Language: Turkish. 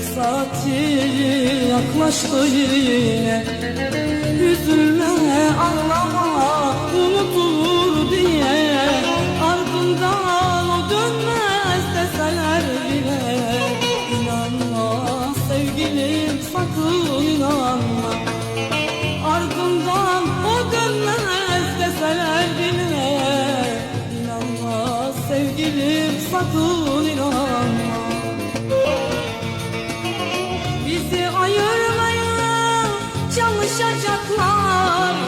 saati yaklaştı yine. Üzülme ağlama unutulur diye. Ardından o dönmez deseler bile. İnanma sevgilim sakın inanma. Ardından o dönmez deseler bile. İnanma sevgilim sakın Teselli